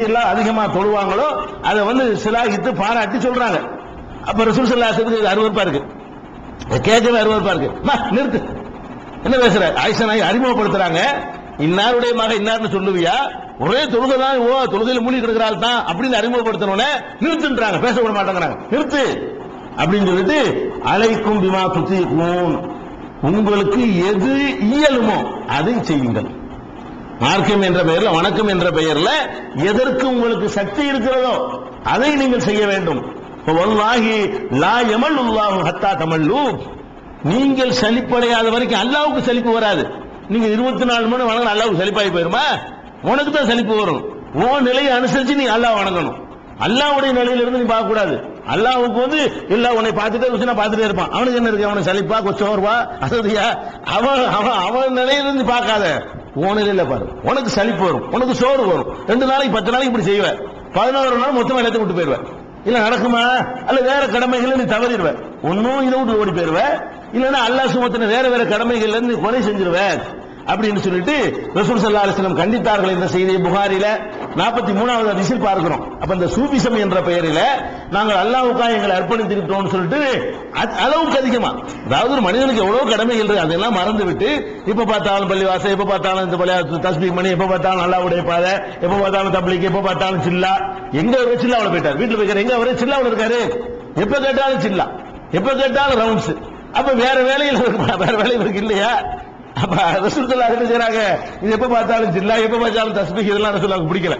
எல்லாம் அதிகமா தொழுவாங்களோ அதை வந்து சிலாகித்து பாராட்டி சொல்றாங்க. அப்ப ரசூல் சல்லாசத்துக்கு அருவருப்பா இருக்கு. கேட்கவே அருவருப்பா இருக்கு. அம்மா, நிறுத்து. என்ன பேசுற? ஆயிஷனாய் அறிமுகப்படுத்துறாங்க. இன்னாருடைய மக இன்னார்னு சொல்லுவியா? ஒரே தொழுகை தான் ஓ தொழுகையில் மூழ்கி கிடக்கிறாள் தான் அப்படின்னு அறிமுகப்படுத்தணும்னே நிறுத்துன்றாங்க. பேச விட மாட்டேங்கிறாங்க. நிறுத்து. அப்படின்னு சொல்லிட்டு அழைக்கும் பிமா துத்திக்கும் உங்களுக்கு எது இயலுமோ அதை செய்யுங்கள். மார்க்கம் என்ற பெயர்ல வணக்கம் என்ற பெயர்ல எதற்கு உங்களுக்கு சக்தி இருக்கிறதோ அதை நீங்கள் செய்ய வேண்டும். ஹத்தா தமல்லு. நீங்கள் சலிப்படையாத வரைக்கும் அல்லாவுக்கு சலிப்பு வராது. நீங்க இருபத்தி நாலு மணி வணங்க அல்லாவுக்கு சலிப்பாகி போயிருமா? உனக்கு தான் சலிப்பு வரும். உன் நிலையை அனுசரிச்சு நீ அல்லாஹ் வணங்கணும். அல்லாவுடைய நிலையில இருந்து நீ பார்க்க கூடாது அல்லாவுக்கு வந்து இல்ல உன்னை பார்த்துட்டே நான் பார்த்துட்டே இருப்பான். அவனுக்கு என்ன இருக்கு? அவனை சலிப்பா கொச்சோர்வா அசதியா? அவன் அவன் அவன் நிலையில இருந்து பார்க்காத. உனது இல்லை பாரு. உனக்கு சளிப்பு வரும். உனக்கு சோறு வரும். ரெண்டு நாளைக்கு பத்து நாளைக்கு இப்படி செய்வ பதினோரு நாள் மொத்தமா எல்லாத்தையும் விட்டு போயிருவ இல்ல நடக்குமா? அல்ல வேற கடமைகளை நீ தவறிடுவ ஒன்னும் இதை விட்டு ஓடி போயிருவ இல்லன்னா அல்லாஹ் சுமத்தின வேற வேற கடமைகள்ல இருந்து கொலை செஞ்சிருவேன். அப்படின்னு சொல்லிட்டு ரசூல் சல்லா அலிஸ்லம் கண்டித்தார்கள் என்ற செய்தியை புகாரில. நாற்பத்தி மூணாவது அதிசல் பார்க்கிறோம். அப்ப இந்த சூபிசம் என்ற பெயரில நாங்கள் அல்லாவுக்காக எங்களை அர்ப்பணித்திருக்கிறோம் சொல்லிட்டு அ- அளவுக்கு அதிகமா. அதாவது ஒரு மனிதனுக்கு எவ்வளவு கடமைகள் இருக்கு அதெல்லாம் மறந்து விட்டு இப்ப பார்த்தாலும் பள்ளிவாசல் எப்ப பார்த்தாலும் இந்த பள்ளியா தஸ்பீக் மணி எப்ப பார்த்தாலும் அல்லாவுடைய பாதை எப்ப பார்த்தாலும் தப்ளிக் எப்ப பார்த்தாலும் சில்லா. எங்க ஒரு சில்லாவில் போயிட்டார். வீட்டில் போயிருக்காரு எங்க அவரே சில்லாவில் இருக்காரு? எப்ப கேட்டாலும் சில்லா. எப்ப கேட்டாலும் ரவுண்ட்ஸ். அப்ப வேற வேலையில் வேற வேலையில் இருக்கு இல்லையா? அப்ப ரசூலுல்லா என்ன செய்றாங்க இது எப்ப பார்த்தாலும் ஜில்லா எப்ப பார்த்தாலும் தஸ்பீஹ் இதெல்லாம் ரசூலுல்லாஹ்க்கு பிடிக்கல.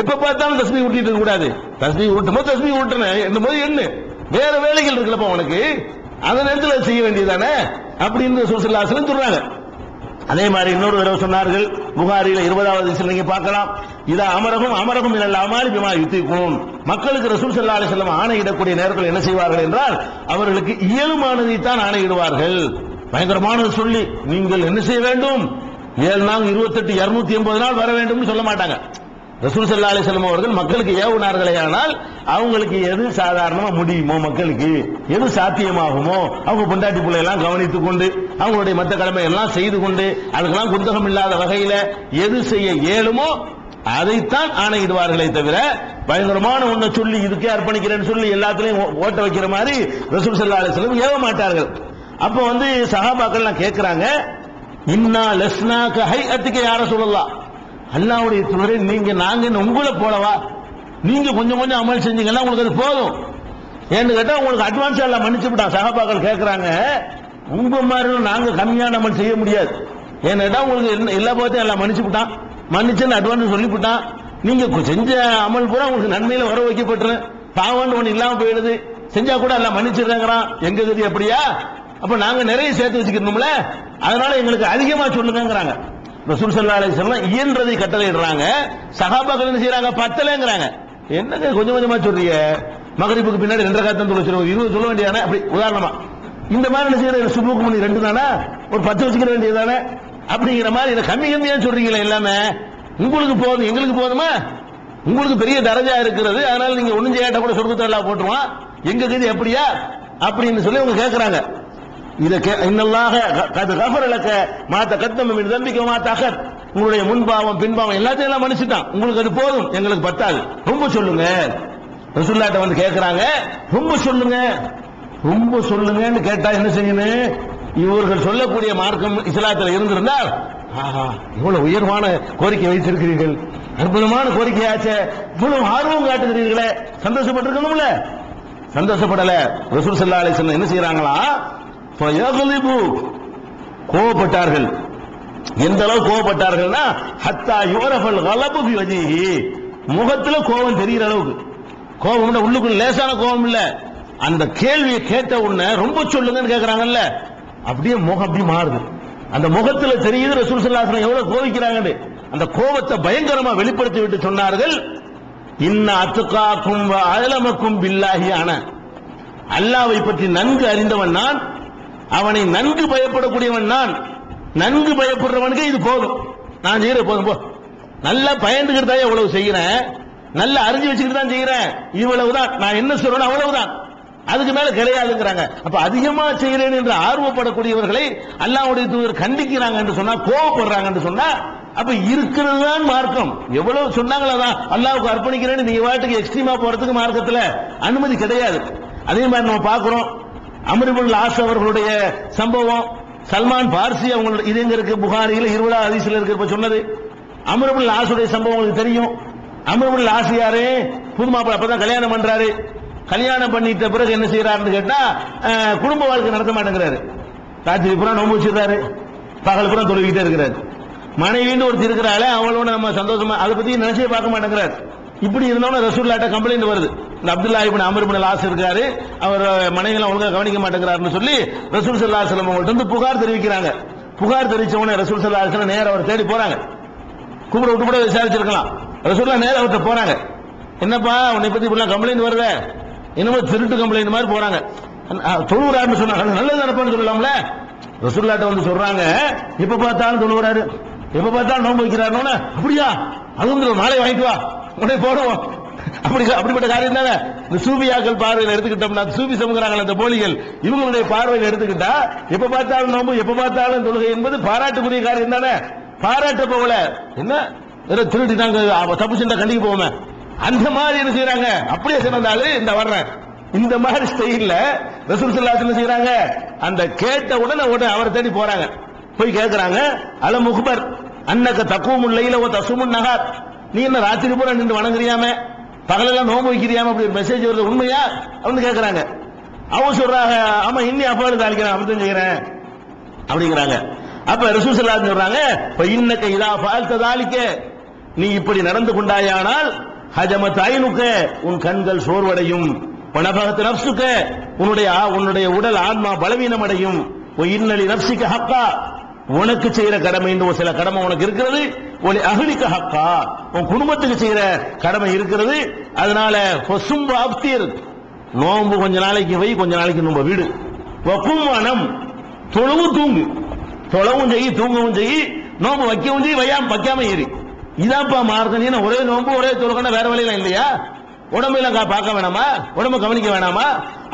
எப்ப பார்த்தாலும் தஸ்பீஹ் ஊட்டிட்டு கூடாது. தஸ்பீஹ் ஊட்டும் போது தஸ்பீஹ் ஊட்டணும் என்னும் போது என்ன வேற வேலைகள் இருக்குல்லப்பா உனக்கு. அந்த நேரத்தில் செய்ய வேண்டியதானே அப்படின்னு ரசூலுல்லாஹ் சொல்றாங்க. அதே மாதிரி இன்னொரு தடவை சொன்னார்கள். புகாரில இருபதாவது வயசுல நீங்க பார்க்கலாம். இதா அமரகம் அமரகம் இல்ல அமாலி பிமா யுத்திக்கும் மக்களுக்கு ரசூல் ஸல்லல்லாஹு அலைஹி ஆணையிடக்கூடிய நேரத்தில் என்ன செய்வார்கள் என்றால் அவர்களுக்கு இயலுமானதை தான் ஆணையிடுவார்கள். பயங்கரமானது சொல்லி நீங்கள் என்ன செய்ய வேண்டும்? ஏழு நாள் இருபத்தெட்டு இருநூத்தி எண்பது நாள் வர வேண்டும் சொல்ல மாட்டாங்க. ரசூல் சல்லா அலிஸ்லாம் அவர்கள் மக்களுக்கு ஏவுனார்களே ஆனால் அவங்களுக்கு எது சாதாரணமா முடியுமோ மக்களுக்கு? எது சாத்தியமாகுமோ? அவங்க பொண்டாட்டி பிள்ளையெல்லாம் கவனித்துக் கொண்டு அவங்களுடைய மற்ற கடமை எல்லாம் செய்து கொண்டு அதுக்கெல்லாம் குந்தகம் இல்லாத வகையில எது செய்ய இயலுமோ அதைத்தான் ஆணையிடுவார்களே தவிர பயங்கரமான ஒன்றை சொல்லி இதுக்கே அர்ப்பணிக்கிறேன்னு சொல்லி எல்லாத்திலையும் ஓ- ஓட்ட வைக்கிற மாதிரி ரசூல் சல்லா அலிஸ்லாம் ஏவ மாட்டார்கள். அப்போ வந்து சகாபாக்கள் கேட்கிறாங்க இன்னா லஸ்னாக ஹை அத்துக்கு யார சொல்லலாம் அல்லாவுடைய துறை நீங்க நாங்க உங்களை போலவா? நீங்க கொஞ்சம் கொஞ்சம் அமல் செஞ்சீங்கன்னா உங்களுக்கு அது போதும். ஏன்னு கேட்டா உங்களுக்கு அட்வான்ஸ் எல்லாம் மன்னிச்சு விட்டான் சகாபாக்கள் கேட்கிறாங்க உங்க மாதிரி நாங்க கம்மியான அமல் செய்ய முடியாது. ஏன்னு கேட்டா உங்களுக்கு என்ன- எல்லா பார்த்தையும் எல்லாம் மன்னிச்சு விட்டான். மன்னிச்சுன்னு அட்வான்ஸ் சொல்லிவிட்டான் நீங்க செஞ்ச அமல் பூரா உங்களுக்கு நன்மையில வர வைக்கப்பட்டுரு பாவம்னு ஒண்ணு இல்லாம போயிடுது. செஞ்சா கூட எல்லாம் மன்னிச்சிடுறாங்கிறான். எங்க கதி அப்படியா? அப்ப நாங்க நிறைய சேர்த்து வச்சுக்கணும்ல அதனால எங்களுக்கு அதிகமா சொல்லுங்கிறாங்க ரசூல் சல்லா அலி சொல்லலாம் இயன்றதை கட்டளையிடுறாங்க சகாபாக்கள் என்ன செய்யறாங்க பத்தலைங்கிறாங்க. என்னங்க கொஞ்சம் கொஞ்சமா சொல்றீங்க? மகரிப்புக்கு பின்னாடி ரெண்டரை காத்தம் தொழில் சொல்லுவோம் இருபது சொல்ல வேண்டியதானே? அப்படி உதாரணமா இந்த மாதிரி என்ன செய்யற? சுமூக்கு மணி ரெண்டு தானே? ஒரு பத்து வச்சுக்கிற வேண்டியதானே அப்படிங்கிற மாதிரி இதை கம்மி கம்மியா சொல்றீங்களே எல்லாமே. உங்களுக்கு போதும் எங்களுக்கு போதுமா? உங்களுக்கு பெரிய தரஜா இருக்கிறது அதனால நீங்க ஒண்ணும் செய்யாட்ட கூட சொர்க்கத்தை தள்ளா போட்டுருவான் எங்க கதி எப்படியா அப்படின்னு சொல்லி அவங்க கேட்கறாங்க இதை கே- இன்னல்லாக கது கஃபரலக்க மாத்த கத்தம் என்று தம்பிக்க மாத்த அகர். உங்களுடைய முன்பாவம் பின்பாவம் எல்லாத்தையும் எல்லாம் மன்னிச்சுட்டான். உங்களுக்கு அது போதும். எங்களுக்கு பத்தாது. ரொம்ப சொல்லுங்க. ரசுல்லாட்ட வந்து கேட்கறாங்க ரொம்ப சொல்லுங்க. ரொம்ப சொல்லுங்கன்னு கேட்டா என்ன செய்யணும்? இவர்கள் சொல்லக்கூடிய மார்க்கம் இஸ்லாத்தில் இருந்திருந்தால் ஆஹா இவ்வளவு உயர்வான கோரிக்கை வைத்திருக்கிறீர்கள். அற்புதமான கோரிக்கையாச்சே. இவ்வளவு ஆர்வம் காட்டுகிறீர்களே. சந்தோஷப்பட்டிருக்கணும்ல. சந்தோஷப்படல. ரசூல் ஸல்லல்லாஹு அலைஹி என்ன செய்யறாங்களா கோபப்பட்டார்கள் எந்த அளவு கோபப்பட்டார்கள்னா ஹத்தா யுவரஃபல் கலபு ஃபி வஜிஹி. முகத்துல கோபம் தெரிகிற அளவுக்கு. கோபம் உள்ளுக்குள்ள லேசான கோபம் இல்ல. அந்த கேள்வியை கேட்ட உடனே ரொம்ப சொல்லுங்கன்னு கேக்குறாங்கல்ல. அப்படியே முகம் அப்படி மாறுது. அந்த முகத்துல தெரியுது ரசூல் சல்லாசனம் எவ்வளவு கோவிக்கிறாங்கன்னு அந்த கோபத்தை பயங்கரமா வெளிப்படுத்தி விட்டு சொன்னார்கள். இன்ன அத்துக்காக்கும் அயலமக்கும் பில்லாகி ஆன. அல்லாவை பற்றி நன்கு அறிந்தவன் நான். அவனை நன்கு பயப்படக்கூடியவன் நான். நன்கு பயப்படுறவனுக்கு இது போதும். நான் செய்யற போதும் போ. நல்லா பயந்துக்கிட்டு தான் இவ்வளவு செய்கிறேன். நல்லா அறிஞ்சு வச்சுக்கிட்டு தான் செய்கிறேன். இவ்வளவுதான். நான் என்ன சொல்றேன் அவ்வளவுதான். அதுக்கு மேல கிடையாதுங்கிறாங்க. அப்ப அதிகமா செய்கிறேன் என்று ஆர்வப்படக்கூடியவர்களை அல்லாவுடைய தூதர் கண்டிக்கிறாங்க என்று சொன்னா கோவப்படுறாங்க என்று சொன்னா அப்ப இருக்கிறது தான் மார்க்கம். எவ்வளவு சொன்னாங்களோ அல்லாவுக்கு அர்ப்பணிக்கிறேன்னு நீங்க வாட்டுக்கு எக்ஸ்ட்ரீமா போறதுக்கு மார்க்கத்துல அனுமதி கிடையாது. அதே மாதிரி நம்ம பாக்குறோம் அமருபுல் ஆஸ் அவர்களுடைய சம்பவம் சல்மான் பார்சி அவங்களோட இது எங்க இருக்கு புகாரியில் இருபதாம் அதிசயில் இருக்கு இப்ப சொன்னது. அமருபுல் ஆசுடைய சம்பவம் உங்களுக்கு தெரியும். அமருபுல் ஆசு யாரு? புது மாப்பிள்ளை அப்பதான் கல்யாணம் பண்றாரு. கல்யாணம் பண்ணிட்ட பிறகு என்ன செய்யறாருன்னு கேட்டா குடும்ப வாழ்க்கை நடத்த மாட்டேங்கிறாரு. ராத்திரி பூரா நோம்பு வச்சிருக்காரு. பகல் பூரா தொழுகிட்டே இருக்கிறாரு. மனைவின்னு ஒருத்தர் இருக்கிறாளே அவளோட நம்ம சந்தோஷமா அதை பத்தி நினைச்சே பார்க்க மாட்டேங்கிறாரு. இப்படி இருந்தவன ரசூல்லாட்ட கம்ப்ளைண்ட் வருது. இந்த அப்துல்லா இப்னு அமர் இப்னு லாஸ் இருக்காரு. அவர் மனைவிலாம் ஒழுங்காக கவனிக்க மாட்டேங்கிறாருன்னு சொல்லி ரசூல் சல்லா செல்லம் அவங்கள்ட்ட வந்து புகார் தெரிவிக்கிறாங்க. புகார் தெரிவிச்சவனே ரசூல் சல்லா செல்லம் வஸல்லம் அவர் தேடி போறாங்க. கூப்பிட விட்டு கூட விசாரிச்சிருக்கலாம். ரசூல்லா நேரா அவர்கிட்ட போறாங்க. என்னப்பா உன்னை பத்தி இப்படிலாம் கம்ப்ளைண்ட் வருத? என்னமோ திருட்டு கம்ப்ளைண்ட் மாதிரி போறாங்க. அஹ், தொழுகிறாருன்னு சொன்னாங்க. நல்லது நினைப்பான்னு சொல்லலாம்ல? ரசூல்லாட்ட வந்து சொல்றாங்க எப்ப பார்த்தாலும் தொழுகிறாரு எப்ப பார்த்தாலும் நோன்பு வைக்கிறாருன்னு அப்படியா? அது வந்து நாளை வாங்கிட்டு வா. உடனே போடுவோம். அப்படி அப்படிப்பட்ட காரியம் தானே? இந்த சூபியாக்கள் பார்வையில் எடுத்துக்கிட்டோம்னா சூபி சமுகிறாங்களே அந்த போலிகள் இவங்களுடைய பார்வையில் எடுத்துக்கிட்டா எப்ப பார்த்தாலும் நோம்பு எப்ப பார்த்தாலும் தொழுகை என்பது பாராட்டுக்குரிய காரியம் தானே? பாராட்ட போகல என்ன ஏதோ நாங்க தப்பு செஞ்சா கண்டிக்கு போவோமே. அந்த மாதிரி என்ன செய்யறாங்க அப்படியே சிறந்தாலு இந்த வர்றேன் இந்த மாதிரி ஸ்டைல்ல ரசூல் என்ன செய்யறாங்க அந்த கேட்ட உடனே உடனே அவரை தேடி போறாங்க. போய் கேக்குறாங்க அல முக்பர் அன்னக்க தக்குவும் இல்லையில ஓ தசுமுன் நகார் நீ என்ன ராத்திரி பூரா நின்று வணங்குறியாம? பகலெல்லாம் நோம்பு வைக்கிறியாம அப்படி ஒரு மெசேஜ் வருது. உண்மையா? அப்படின்னு கேட்கறாங்க அவங்க சொல்றாங்க ஆமா இன்னி அப்பாடு தாளிக்கிறேன் அப்படித்தான் செய்யறேன். அப்படிங்கிறாங்க. அப்ப ரசூல் சொல்றாங்க "ஃப இதா பால்த்த தாளிக்க நீ இப்படி நடந்து கொண்டாயானால் ஹஜம தாயினுக்க உன் கண்கள் சோர்வடையும். பணபகத்து நப்சுக்க உன்னுடைய ஆ- உன்னுடைய உடல் ஆன்மா பலவீனம் அடையும் "வ இன்னலி நப்சிக்க ஹக்கா. உனக்கு செய்யற கடமை என்று ஒரு சில கடமை உனக்கு இருக்கிறது ஒரு அகலிக்க ஹக்கா. உன் குடும்பத்துக்கு செய்யற கடமை இருக்கிறது அதனால கொசும்ப அப்தீர் நோம்பு கொஞ்ச நாளைக்கு வை கொஞ்ச நாளைக்கு நம்ம வீடு. வக்குமானம் தொழவும் தூங்கு. தொழவும் செய்யி தூங்கவும் செய்யி நோம்பு வைக்கவும் செய்ய வையாம வைக்காம ஏறி இதாப்பா மார்க்கம். ஒரே நோம்பு ஒரே தொழுகனா வேற வழியெல்லாம் இல்லையா? உடம்பெல்லாம் பார்க்க வேணாமா? உடம்ப கவனிக்க வேணாமா?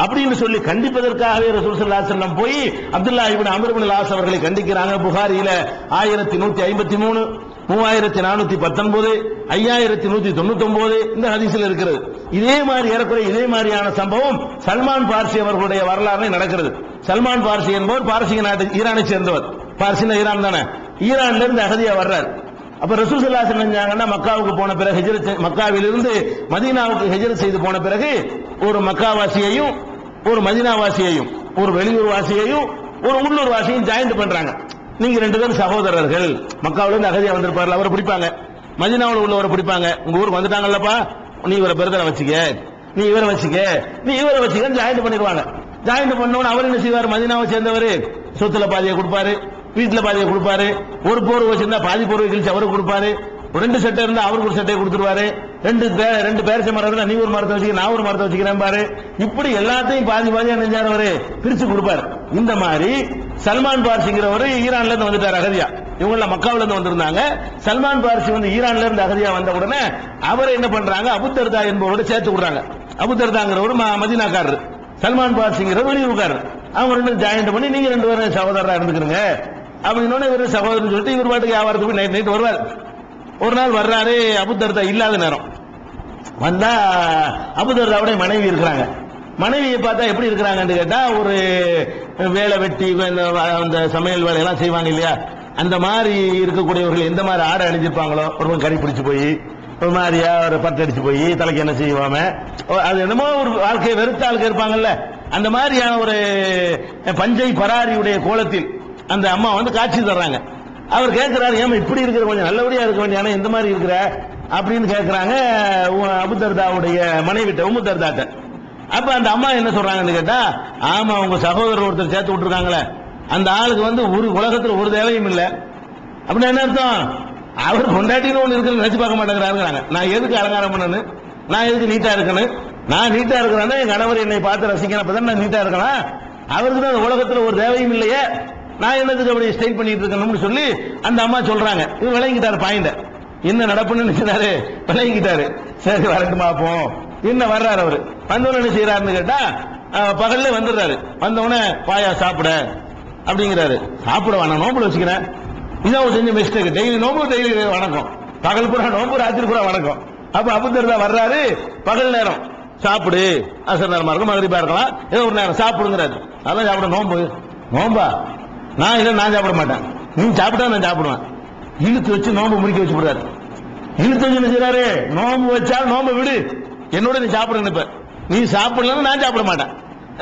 அப்படின்னு சொல்லி கண்டிப்பதற்காகவே ரசூல் ஸல்லல்லாஹு அலைஹி போய் அப்துல்லா இபின் அமிர்பின் லாஸ் அவர்களை கண்டிக்கிறாங்க. புகாரியில ஆயிரத்தி நூத்தி ஐம்பத்தி மூணு மூவாயிரத்தி நானூத்தி பத்தொன்பது ஐயாயிரத்தி நூத்தி தொண்ணூத்தி ஒன்பது இந்த ஹதீஸ்ல இருக்கிறது. இதே மாதிரி ஏறக்குறைய இதே மாதிரியான சம்பவம் சல்மான் பார்சி அவர்களுடைய வரலாறு நடக்கிறது. சல்மான் பார்சி என்பவர் பாரசீக நாட்டு ஈரானை சேர்ந்தவர். பார்சினா ஈரான் தானே. ஈரான்ல இருந்து அகதியா வர்றார். அப்ப ரசூல் சல்லா செஞ்சாங்கன்னா மக்காவுக்கு போன பிறகு ஹெஜரத் மக்காவிலிருந்து மதீனாவுக்கு ஹெஜரத் செய்து போன பிறகு ஒரு மக்காவாசியையும் ஒரு மதினாவாசியையும் ஒரு வெளியூர் வாசியையும் ஒரு உள்ளூர் வாசியையும் ஜாயிண்ட் பண்றாங்க. நீங்க ரெண்டு பேரும் சகோதரர்கள். மக்காவில இருந்து அகதியா வந்திருப்பார்ல அவரை பிடிப்பாங்க. மதினாவில் உள்ளவரை பிடிப்பாங்க. உங்க ஊருக்கு வந்துட்டாங்கல்லப்பா? நீ இவரை பெருதலை வச்சுக்க. நீ இவரை வச்சுக்க. நீ இவரை வச்சுக்க ஜாயிண்ட் பண்ணிடுவாங்க. ஜாயிண்ட் பண்ணவன அவர் என்ன செய்வார்? மதீனாவை சேர்ந்தவர். சொத்துல பாதியை கொடுப்பாரு. வீட்டில் பாதியை கொடுப்பாரு. ஒரு போர் வச்சிருந்தா பாதி போர்வை கிழிச்சு அவருக்கு கொடுப்பாரு. ஒரு ரெண்டு சட்டை இருந்தா அவருக்கு ஒரு சட்டையை கொடுத்துருவாரு. ரெண்டு ரெண்டு பேரச மரம் இருந்தா நீ ஒரு மரத்தை வச்சுக்க நான் ஒரு மரத்தை வச்சுக்கிறேன் பாரு. இப்படி எல்லாத்தையும் பாதி பாதியா நெஞ்சாரவரு பிரிச்சு கொடுப்பாரு. இந்த மாதிரி சல்மான் பார்சிங்கிறவர் ஈரான்ல இருந்து வந்துட்டார் அகதியா. இவங்கள மக்காவில இருந்து வந்திருந்தாங்க. சல்மான் பார்சி வந்து ஈரான்ல இருந்து அகதியா வந்த உடனே அவரை என்ன பண்றாங்க? அபுத்தர்தா என்பவரோட சேர்த்து விடுறாங்க. அபுத்தர்தாங்கிறவர் ம- மதீனாக்காரர். சல்மான் பார்சிங்கிறவர் வெளியூர்காரர். அவங்க ரெண்டு ஜாயின் பண்ணி நீங்க ரெண்டு பேரும் சகோதரரா இருந்துக்கிறீங்க. அப்படின்னு இவர் சகோதரன் சொல்லிட்டு இவர் பாட்டுக்கு வியாபாரத்துக்கு போய் நைட் நைட் வருவார். ஒரு நாள் வர்றாரு அபுத்தர்தா இல்லாத நேரம். வந்தா அபுதர்தாவுடைய மனைவி இருக்கிறாங்க. மனைவியை பார்த்தா எப்படி இருக்கிறாங்கன்னு கேட்டா ஒரு வேலை வெட்டி அந்த சமையல் வேலையெல்லாம் செய்வாங்க இல்லையா? அந்த மாதிரி இருக்கக்கூடியவர்கள் எந்த மாதிரி ஆடை அணிஞ்சிருப்பாங்களோ ஒரு கறி பிடிச்சு போய் ஒரு மாதிரியா ஒரு பட்டு அடிச்சு போய் தலைக்கு என்ன செய்வாம அது என்னமோ ஒரு வாழ்க்கையை வெறுத்த ஆளுக்கு இருப்பாங்கல்ல. அந்த மாதிரியான ஒரு பஞ்சை பராரியுடைய கோலத்தில் அந்த அம்மா வந்து காட்சி தர்றாங்க. அவர் கேட்கிறாரு ஏமா இப்படி இருக்கிற கொஞ்சம் நல்லபடியா இருக்க வேண்டிய ஆனா இந்த மாதிரி இருக்கிற? அப்படின்னு கேட்கிறாங்க உ- அபுதர்தாவுடைய மனைவிட்ட உமுதர்தாட்ட அப்ப அந்த அம்மா என்ன சொல்றாங்கன்னு கேட்டா ஆமா உங்க சகோதரர் ஒருத்தர் சேர்த்து விட்டுருக்காங்களே. அந்த ஆளுக்கு வந்து ஒரு உலகத்துல ஒரு தேவையும் இல்ல. அப்படின்னா என்ன அர்த்தம்? அவர் கொண்டாட்டின்னு ஒண்ணு இருக்குன்னு நினைச்சு பார்க்க மாட்டேங்கிறாருங்கிறாங்க. நான் எதுக்கு அலங்காரம் பண்ணனு? நான் எதுக்கு நீட்டா இருக்கணும் நான் நீட்டா இருக்கிறேன்னா என் கணவர் என்னை பார்த்து ரசிக்கிறேன். அப்பதான் நான் நீட்டா இருக்கலாம். அவருக்கு தான் அந்த உலகத்துல ஒரு தேவையும் இல்லையே. நான் என்னதுக்கு அப்படி ஸ்டைல் பண்ணிட்டு இருக்கணும்னு சொல்லி அந்த அம்மா சொல்றாங்க. இவர் விளங்கிட்டாரு பாயிண்ட என்ன நடப்புன்னு நினைச்சாரு? விளங்கிட்டாரு. சரி வரட்டும் பார்ப்போம் என்ன வர்றாரு அவரு? வந்தவன என்ன செய்யறாருன்னு கேட்டா பகல்ல வந்துடுறாரு. வந்த பாயா சாப்பிட அப்படிங்கிறாரு. சாப்பிட வேணாம் நோம்பு வச்சுக்கிறேன். இதான் செஞ்ச மிஸ்டேக் டெய்லி நோம்பு டெய்லி வணக்கம். பகல் பூரா நோம்பு ராத்திரி பூரா வணக்கம். அப்ப அபுத்தர் தான் வர்றாரு பகல் நேரம். சாப்பிடு. அசர் நேரமா இருக்கும் மகரிப்பா இருக்கலாம். ஏதோ ஒரு நேரம் சாப்பிடுங்கிறாரு. அதான் சாப்பிட நோம்பு. நோம்பா? நான் இதை நான் சாப்பிட மாட்டேன். நீ சாப்பிட்டா நான் சாப்பிடுவேன். இழுத்து வச்சு நோம்பு முடிக்க வச்சு விடுறாரு இழுத்து வச்சு என்ன நோம்பு வச்சா நோம்பு விடு. என்னோட நீ சாப்பிட நினைப்ப நீ சாப்பிடலன்னு நான் சாப்பிட மாட்டேன்.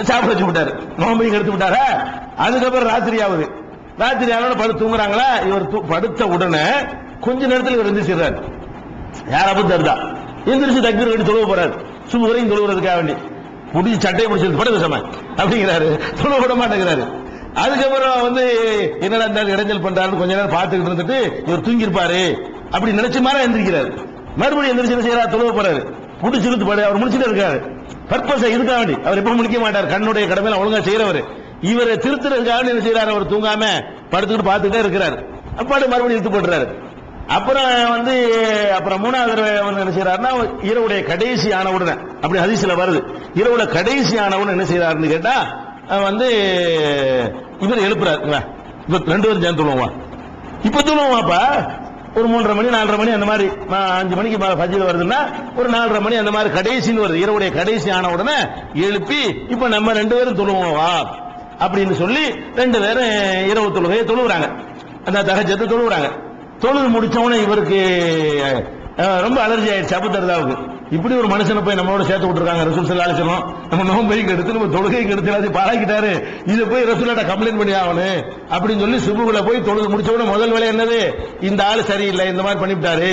சாப்பிட வச்சு விட்டாரு நோம்பையும் எடுத்து விட்டாரா? அதுக்கப்புறம் ராத்திரி ஆகுது. ராத்திரி ஆனோட படுத்து தூங்குறாங்களா? இவர் தூ- படுத்த உடனே கொஞ்ச நேரத்தில் இவர் எந்திரிச்சிடுறாரு. யார் அபு தர்தா எந்திரிச்சு தக்கீர் வேண்டி தொழுவ போறாரு. சும்மா வரையும் தொழுவுறதுக்காக வேண்டி. புடிச்சு சட்டையை பிடிச்சிருந்து படுக்க சம அப்படிங்கிறாரு. தொழுவ விட மாட்டேங்கிறாரு. அதுக்கப்புறம் வந்து என்னடா இந்த இடைஞ்சல் பண்றாருன்னு கொஞ்ச நேரம் பார்த்துக்கிட்டு இருந்துட்டு இவர் தூங்கியிருப்பாரு. அப்படி நினைச்ச மாதிரி எந்திரிக்கிறாரு. மறுபடியும் எந்திரிச்சு செய்யறா செய்யறாரு? தொழுவ போறாரு. புடிச்சு இழுத்து பாடு அவர் முடிச்சுட்டு இருக்காரு. பர்பஸ் இதுக்காக வேண்டி. அவர் எப்ப முடிக்க மாட்டார். கண்ணுடைய கடமையில ஒழுங்கா செய்யறவர் இவரை திருத்துறதுக்காக என்ன செய்யறாரு? அவர் தூங்காம படுத்துக்கிட்டு பார்த்துட்டே இருக்கிறாரு. அப்பாடு மறுபடியும் இழுத்து போடுறாரு அப்புறம் வந்து அப்புறம் மூணாவது வந்து என்ன செய்யறாருன்னா இரவுடைய கடைசி ஆன உடனே அப்படி ஹதீஸ்ல வருது. இரவுல கடைசி ஆன உடனே என்ன செய்யறாருன்னு கேட்டா வந்து இவர் எழுப்புறாருங்களா இவர் ரெண்டு பேரும் சேர்ந்து சொல்லுவோம் இப்ப தூங்குவாப்பா ஒரு மூன்றரை மணி நாலரை மணி அந்த மாதிரி நான் அஞ்சு மணிக்கு மேல வருதுன்னா ஒரு நாலரை மணி அந்த மாதிரி கடைசின்னு வருது. இரவுடைய கடைசி ஆன உடனே எழுப்பி இப்ப நம்ம ரெண்டு பேரும் தொழுவோம் வா அப்படின்னு சொல்லி ரெண்டு பேரும் இரவு தொழுகையை தொழுவுறாங்க. அந்த தகஜத்தை தொழுவுறாங்க. தொழுது முடிச்ச இவருக்கு ரொம்ப அலர்ஜி ஆயிடுச்சு அபு தர்தாவுக்கு இப்படி ஒரு மனுஷனை போய் நம்மளோட சேர்த்து விட்டுருக்காங்க ரசூல் சல்லா அலிசலம் நம்ம நோம்பைக்கு எடுத்து நம்ம தொழுகைக்கு எடுத்து எல்லாத்தையும் பாராக்கிட்டாரு. இதை போய் ரசூலாட்ட கம்ப்ளைண்ட் பண்ணி ஆகணும். அப்படின்னு சொல்லி சுபுகுல போய் தொழுது முடிச்ச உடனே முதல் வேலை என்னது? இந்த ஆள் சரியில்லை இந்த மாதிரி பண்ணிவிட்டாரு.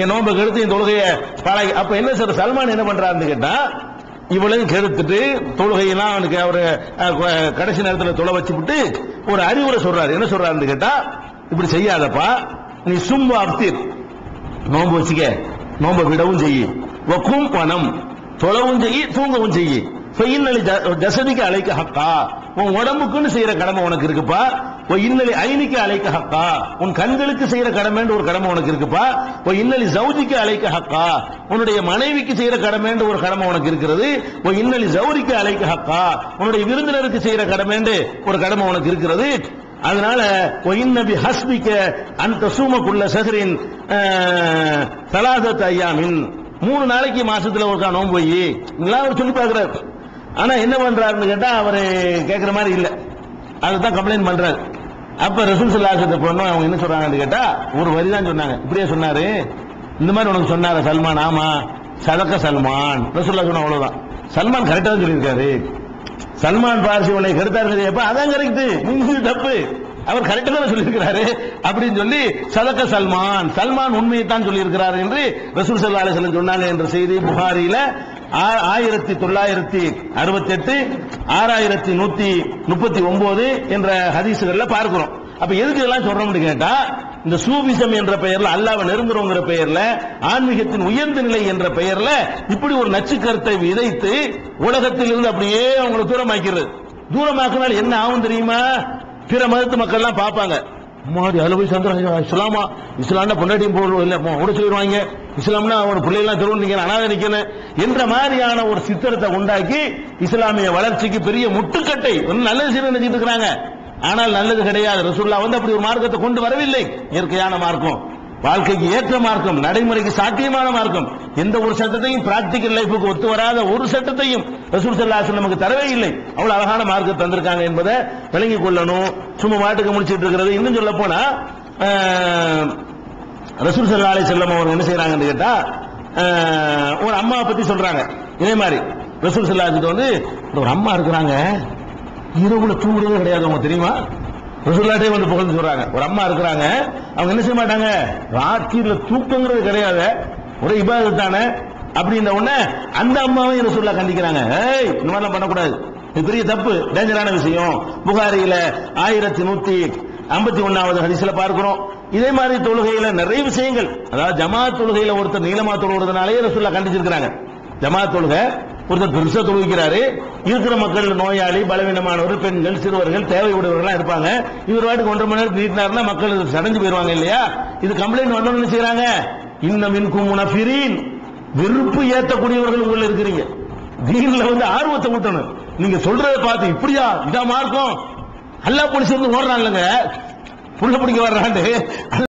என் நோம்புக்கு எடுத்து என் தொழுகையை பாராக்கி அப்ப என்ன சார் சல்மான் என்ன பண்றாருன்னு கேட்டா இவளையும் கெடுத்துட்டு தொழுகையெல்லாம் அவனுக்கு அவர் கடைசி நேரத்தில் தொலை வச்சு விட்டு ஒரு அறிவுரை சொல்றாரு. என்ன சொல்றாருன்னு கேட்டா இப்படி செய்யாதப்பா நீ சும்பு அப்தீர் நோன்பு வச்சுக்க. நோன்பை விடவும் செய்யு. வக்கும் பணம். தொலைவும் செய்யி தூங்கவும் செய்யி. இன்னலி தசதிக்கு அழைக்க ஹக்கா. உன் உடம்புக்குன்னு செய்யற கடமை உனக்கு இருக்குப்பா. உன் இன்னலி ஐனிக்கு அழைக்க ஹக்கா. உன் கண்களுக்கு செய்யற கடமைன்னு ஒரு கடமை உனக்கு இருக்குப்பா. உன் இன்னலி சவுதிக்கு அழைக்க ஹக்கா. உன்னுடைய மனைவிக்கு செய்யற கடமைன்ற ஒரு கடமை உனக்கு இருக்கிறது. உன் இன்னலி ஜவுரிக்கு அழைக்க ஹக்கா. உன்னுடைய விருந்தினருக்கு செய்யற கடமைன்று ஒரு கடமை உனக்கு இருக்கிறது. அதனால நபி ஹஸ்பிக்க அந்த சூமக்குள்ள சஹரின் சலாசத் ஐயாமின். மூணு நாளைக்கு மாசத்துல ஒருக்கா நோன்பு போய் இதெல்லாம் அவர் சொல்லி பார்க்கிறார். ஆனா என்ன பண்றாருன்னு கேட்டா அவர் கேட்கிற மாதிரி இல்ல. அதுதான் கம்ப்ளைண்ட் பண்றாரு. அப்ப ரசூல் சல்லாசத்தை பொண்ணு அவங்க என்ன சொல்றாங்கன்னு கேட்டா ஒரு வரி தான் சொன்னாங்க. இப்படியே சொன்னாரு. இந்த மாதிரி உனக்கு சொன்னாரு சல்மான்? ஆமா. சதக்க சல்மான். ரசூல்லா சொன்ன அவ்வளவுதான். சல்மான் கரெக்டா தான் சொல்லியிருக்காரு. சல்மான் பார்சி உன்னை கெடுத்தாரு எப்ப அதான் கரெக்ட் நீங்க தப்பு. அவர் கரெக்டா தான் சொல்லியிருக்கிறாரு. அப்படின்னு சொல்லி சதக்க சல்மான் சல்மான் உண்மையை தான் சொல்லியிருக்கிறார் என்று ரசூல் சல்லா அலிஸ்லம் சொன்னாங்க என்ற செய்தி புகாரியில ஆ- ஆயிரத்தி தொள்ளாயிரத்தி அறுபத்தி எட்டு ஆறாயிரத்தி நூத்தி முப்பத்தி ஒன்பது என்ற ஹதீசுகள்ல பார்க்கிறோம். அப்ப எதுக்கு இதெல்லாம் சொல்றோம்னு கேட்டா இந்த சூபிசம் என்ற பெயர்ல அல்லாவை நெருங்குறோங்கிற பெயர்ல ஆன்மீகத்தின் உயர்ந்த நிலை என்ற பெயர்ல இப்படி ஒரு நச்சு கருத்தை விதைத்து உலகத்தில் இருந்து அப்படியே அவங்களை தூரமாக்கிறது தூரமாக்கினால் என்ன ஆகும் தெரியுமா? பிற மதத்து மக்கள் எல்லாம் பார்ப்பாங்க. மாடி அதுல போய் சந்திரன் இஸ்லாமா? இஸ்லாம்னா பொண்டாட்டியும் போடுவோம் இல்ல உடச்சு சொல்லிடுவாங்க இஸ்லாம்னா அவன் பிள்ளைகள்லாம் தெருவு நிக்கணும் அனாதை நிக்கணும்? என்ற மாதிரியான ஒரு சித்திரத்தை உண்டாக்கி இஸ்லாமிய வளர்ச்சிக்கு பெரிய முட்டுக்கட்டை. நல்லது செய்ய நினைச்சிட்டு இருக்கிறாங்க? ஆனால் நல்லது கிடையாது. ரசூல்லா வந்து அப்படி ஒரு மார்க்கத்தை கொண்டு வரவில்லை. இயற்கையான மார்க்கம். வாழ்க்கைக்கு ஏற்ற மார்க்கம். நடைமுறைக்கு சாத்தியமான மார்க்கம். எந்த ஒரு சட்டத்தையும் பிராக்டிக்கல் லைஃபுக்கு ஒத்து வராத ஒரு சட்டத்தையும் ரசூல் சல்லாசன் நமக்கு தரவே இல்லை. அவ்வளவு அழகான மார்க்கம் தந்திருக்காங்க என்பதை விளங்கிக் கொள்ளணும். சும்மா மாட்டுக்கு முடிச்சிட்டு இருக்கிறது. இன்னும் சொல்ல போனா ரசூல் சல்லா அலி செல்லம் அவங்க என்ன செய்யறாங்கன்னு கேட்டா ஒரு அம்மாவை பத்தி சொல்றாங்க. இதே மாதிரி ரசூல் சல்லாஹிட்ட வந்து ஒரு அம்மா இருக்கிறாங்க. இரவுல தூங்குறதே கிடையாது அவங்க தெரியுமா? ரசூல்லாட்டே வந்து புகழ்ந்து சொல்றாங்க. ஒரு அம்மா இருக்கிறாங்க. அவங்க என்ன செய்ய மாட்டாங்க? ராத்திரியில தூக்கங்கிறது கிடையாது. ஒரே இபாதத் தானே. அப்படின்ற உடனே அந்த அம்மாவையும் ரசூல்லா கண்டிக்கிறாங்க. ஏய் இந்த மாதிரிலாம் பண்ணக்கூடாது. இது பெரிய தப்பு. டேஞ்சரான விஷயம். புகாரியில ஆயிரத்தி நூத்தி ஐம்பத்தி ஒன்னாவது ஹரிசில பார்க்கிறோம். இதே மாதிரி தொழுகையில நிறைய விஷயங்கள். அதாவது ஜமா தொழுகையில ஒருத்தர் நீளமா தொழுகிறதுனாலே ரசூல்லா கண்டிச்சிருக்கிறாங்க. ஜமா தொழுகை ஒருத்தர் பெருசா தொழுகிறாரு இருக்கிற மக்கள் நோயாளி பலவீனமானவர் பெண்கள் சிறுவர்கள் தேவை இருப்பாங்க. இவர் வாட்டுக்கு ஒன்றரை மணி நேரம் நீட்டினாருன்னா மக்கள் சடைஞ்சு போயிருவாங்க இல்லையா? இது கம்ப்ளைண்ட் வந்தவங்க செய்யறாங்க இன்னும் இன்கும் முனஃபிரீன். வெறுப்பு ஏத்தக்கூடியவர்கள் உள்ள இருக்கிறீங்க. தீன்ல வந்து ஆர்வத்தை ஊட்டணும். நீங்க சொல்றதை பார்த்து இப்படியா? இதா மார்க்கம். அல்லா போலீஸ் வந்து ஓடுறாங்கல்லங்க புள்ள பிடிக்க வர்றாண்டு